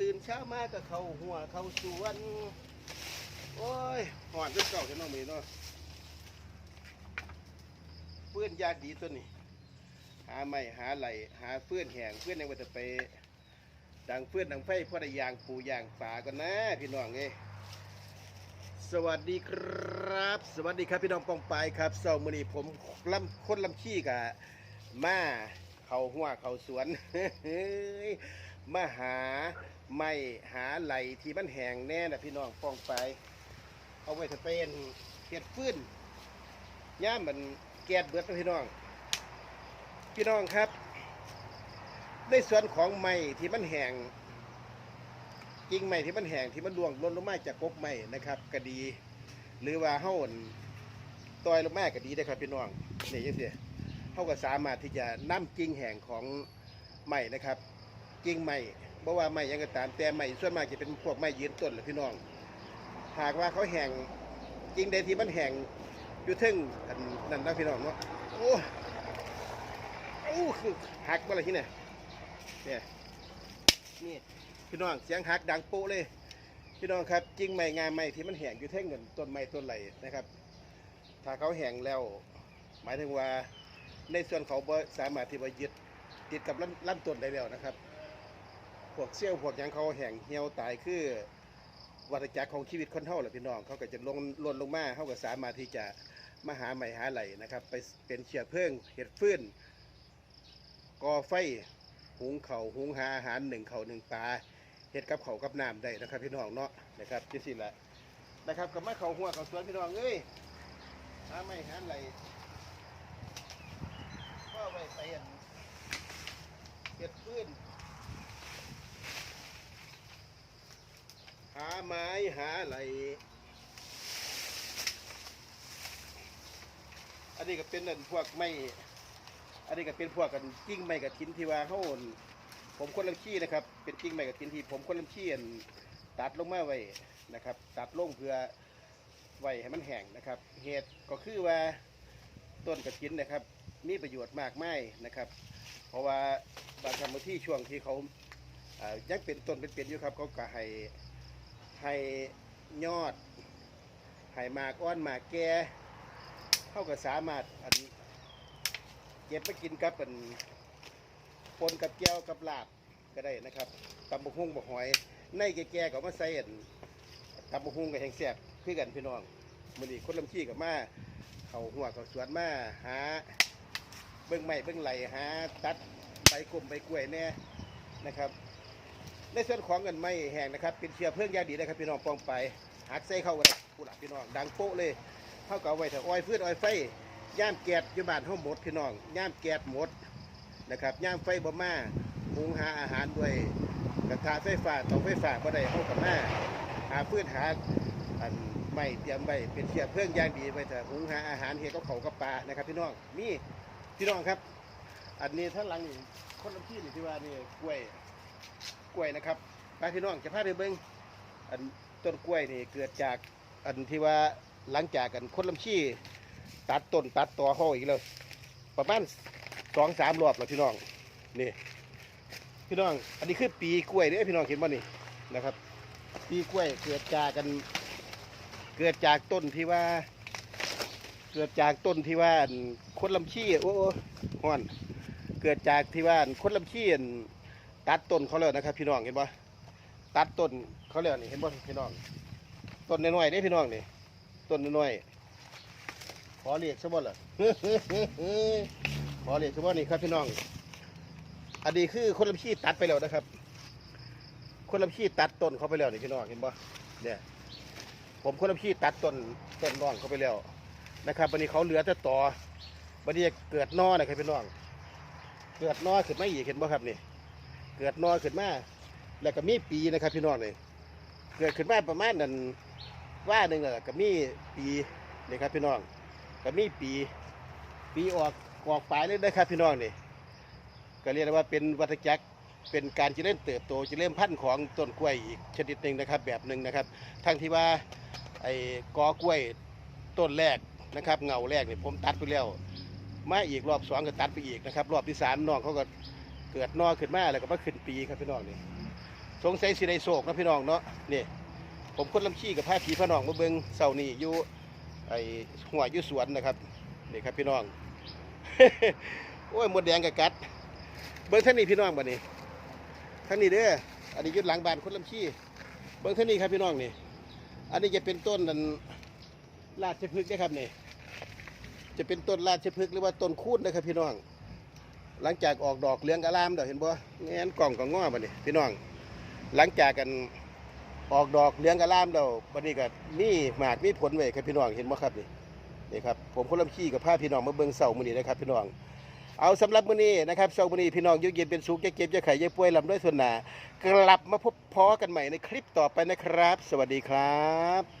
ตื่นเช้ามาก็เขาหัวเขาสวนโอ้ยหอนเป็นเก่าจะน้องมีเนาะเพื่อนยากดีตัวนี้ หาไม้หาไหลหาเพื่อนแห่งเพื่อนยังว่าจะไปดังเพื่อนดังไฟพ่อได้ยางปูยางป่ากันนะพี่น้องเอ้สวัสดีครับ สวัสดีครับพี่น้องปองปายครับเสาร์มื้อนี้ผมลำคนลำขี้กะมาเขาหัวเขาสวน มาหาไม้หาไหลที่มันแห้งแน่นะพี่น้องปองไป เอาไว้ถ้าเป็นเห็ดฟื้นย่ามมันแกดเบิดนะพี่น้อง พี่น้องครับ ในส่วนของไม้ที่มันแห้งกิ่งไม้ที่มันแห้งที่มันร่วงล่นลงมาจากกกไม้นะครับก็ดี หรือว่าเฮาอั่นต่อยลงมาก็ดีนะครับพี่น้องนี่จังซี่เฮาก็สามารถที่จะนำกิ่งแห้งของไม้นะครับ กิ่งไม้บ่ว่าไม้ยังก็ตามแต่ไม้ส่วนมากจะเป็นพวกไม้ยืนต้นแหละพี่น้องหากว่าเขาแห้งกิ่งใดที่มันแห้งอยู่เทึงอันนั่นนะพี่น้องเนาะโอ้โอ้คือหักบ่ล่ะที่เนี่ยเนี่ยนี่พี่น้องเสียงหักดังโป๊ะเลยพี่น้องครับจริงไม้งามไม้ที่มันแห้งอยู่เท่งเงินต้นไม้ต้นไหลนะครับ ถ้าเขาแห้งแล้ว หมายถึงว่าในส่วนเขาบ่สามารถที่จะยึดติดกับลำต้นได้แล้วนะครับ วกเซี่ยวพวกหยังเขาแห้งเหี่ยวตายคือวัฏจักรของชีวิตคนเท่าแหละพี่น้อง เขาก็จะลงล่นลงมาเขาก็สามารถที่จะมาหาไม้หาไหลนะครับ ไปเป็นเชื้อเพลิงเห็ดฟืนก่อไฟหุงเขาวหุงหาอาหารหนึ่งเขาวหนึ่งปลาเฮ็ดกับเขาวกับน้ำได้นะครับ พี่น้องเนาะนะครับจังซี่แหละนะครับกับมาเขาหัวเขาสวนพี่น้องเอ้ยหาไม่หาไหลก็ไว้ไปอันเฮ็ดพื้นหา ไม้หาไหลอันนี้ก็เป็นอันพวกไม้อันนี้ก็เป็นพวกกันกิ้งไม้กับทิ้นที่ว่าเขาอั่นผมคนลำขี้นะครับ เป็นกิ่งไม้กับทินที่ผมคนลำขี้อันตัดลงมาไว้นะครับ ตัดลงเพื่อไว้ให้มันแห้งนะครับ เหตุก็คือว่าต้นกระถินนะครับ มีประโยชน์มากมายนะครับ เพราะว่าบางครั้งที่ช่วงที่เขาอ่ายังเป็นต้นเป็นๆอยู่ครับเขาก็ให้ ให้ยอดให้หมากอ้อนหมากแก่เข้าก็สามารถอันเก็บไปกินกับเป็นปนกับแก้วกับลาบก็ได้นะครับตำบกหุ่งบกหอย ในแก่ๆก็มาใส่นตำบกหุ่งกับแหงแซ่บคือกันพี่น้องมื้อนี้คนลำขี้กับมาเขาหัวเขาสวนมาหาเบิ้องไม้เบิ้องไหลหาตัดใบกลมใบกล้วยแน่นะครับ ในส่วนของเงินไม้แห้งนะครับ เป็นเชื้อเพลิงยาดีนะครับพี่น้องปองไปหักใส่เข้ากันผู้หลักพี่น้องดังโป๊ะเลยเข้ากับไว้ถ้าอ้อยฟืนอ้อยไฟย่ามแกดอยู่บ้านห้องหมดพี่น้องย่ามแกดหมดนะครับย่างไฟบ่มาหุงหาอาหารด้วยกระทะไฟฟ้าเตาไฟฟ้าบ่ได้เข้ากับมาหาพืชหาอันไม่เตรียมไว้เป็นเชื้อเพลิงย่างดีไว้เถอะหุงหาอาหารเฮ็ดกับเขากับปลานะครับ พี่น้องมีพี่น้องครับ อันนี้ท่านหลังนี่คนลำที่นี่ที่ว่านี่กล้วย กล้วยนะครับไปพี่น้องจะพาไปเบิ่งอันต้นกล้วยนี่เกิดจากอันที่ว่าหลังจากกันคนลำชี้ตัดต้นตัดตอเขาอีกเลยประมาณสองสามรอบแล้วพี่น้องนี่พี่น้อง อันนี้คือปีกล้วยเด้อพี่น้องเห็นบ่นี่นะครับ ปีกล้วยเกิดจากกัน เกิดจากต้นที่ว่า เกิดจากต้นที่ว่าคนลำชี้โอ้โอ้ฮ้อน เกิดจากที่ว่าคนลำชี้ ตัดต้นเขาแล้วนะครับ พี่น้องเห็นบ่ตัดต้นเขาแล้วนี่เห็นบ่พี่น้องต้นน้อยๆเด้พี่น้องนี่ต้นน้อยๆขอเรียกซะบ่ล่ะขอเรียกเฉพาะนี่ครับพี่น้องอันนี้คือคนลำขี้ตัดไปแล้วนะครับ คนลำขี้ตัดต้นเขาไปแล้วนี่พี่น้องเห็นปะเนี่ยผมคนลำขี้ตัดต้นต้นน้องเขาไปแล้วนะครับวันนี้เขาเหลือแต่ต่อวันนี้เกิดนอนะครับพี่น้องเกิดนอขึ้นมาอีกเห็นปะครับนี่ เกิดนอขึ้นมาแล้วก็มีปีนะครับพี่น้องนี่เกิดขึ้นมาประมาณนั้นว่าหนึ่งแหละก็มีปีนี่ครับพี่น้องก็มีปี ปีออกออกปลายเลยนะครับพี่น้องนี่ก็เรียกได้ว่าเป็นวัฏจักรเป็นการเจริญเติบโตเจริญพันธุ์ของต้นกล้วยอีกชนิดหนึ่งนะครับ แบบหนึ่งนะครับ ทั้งที่ว่าไอ้กอกล้วยต้นแรกนะครับ เงาแรกนี่ผมตัดไปแล้วมาอีกรอบสองก็ตัดไปอีกนะครับ รอบที่สามน้องเขาก็ เกิดนอขึ้นมาแล้วก็มาขึ้นปีครับพี่น้องนี่สงสัยสิได้โศกนะพี่น้องเนาะนี่ผมคนลำขี้กับผ้าผีพระน้องมาเบิงเสานี่อยู่ไอ้หัวอยู่สวนนะครับนี่ครับพี่น้องโอ้ยหมดแดงกับกัด เบิ้งท่านนี้พี่น้องบัดนี้ท่านนี้เด้ออันนี้ยุดหลังบานคนลำขี้เบิ้งท่านนี้ครับพี่น้องนี่อันนี้จะเป็นต้นนันราชพฤกษ์นะครับนี่จะเป็นต้นราชพฤกษ์หรือว่าต้นคูนนะครับพี่น้อง หลังจากออกดอกเหลืองกระลามเดี๋ยวเห็นบ่แงนกล่องก็ง้อบัดนี้พี่น้อง หลังจากกันออกดอกเหลืองกระลามเดี๋ยวบัดนี้ก็มีหมากมีผลไว้ครับพี่น้องเห็นบ่ครับนี่นี่ครับผมคนลำขี้กับผ้าพี่น้องมาเบิ่งเสามื้อนี้นะครับพี่น้อง เอาสำหรับมื้อนี้นะครับเสาร์มื้อนี้พี่น้องยู่เย็นเป็นสุขจะเก็บจะไข่จะป่วยลำด้วยส่วนหนากลับมาพบพ้อกันใหม่ในคลิปต่อไปนะครับ สวัสดีครับ